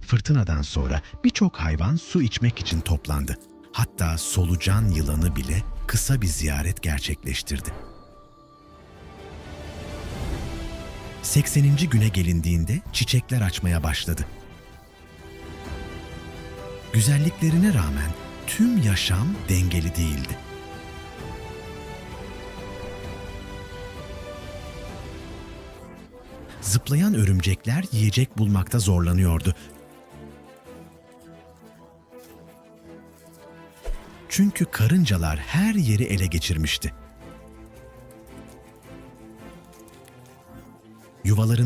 Fırtınadan sonra birçok hayvan su içmek için toplandı. Hatta solucan yılanı bile kısa bir ziyaret gerçekleştirdi. 80. güne gelindiğinde çiçekler açmaya başladı. Güzelliklerine rağmen tüm yaşam dengeli değildi. Zıplayan örümcekler yiyecek bulmakta zorlanıyordu. Çünkü karıncalar her yeri ele geçirmişti. Yuvaların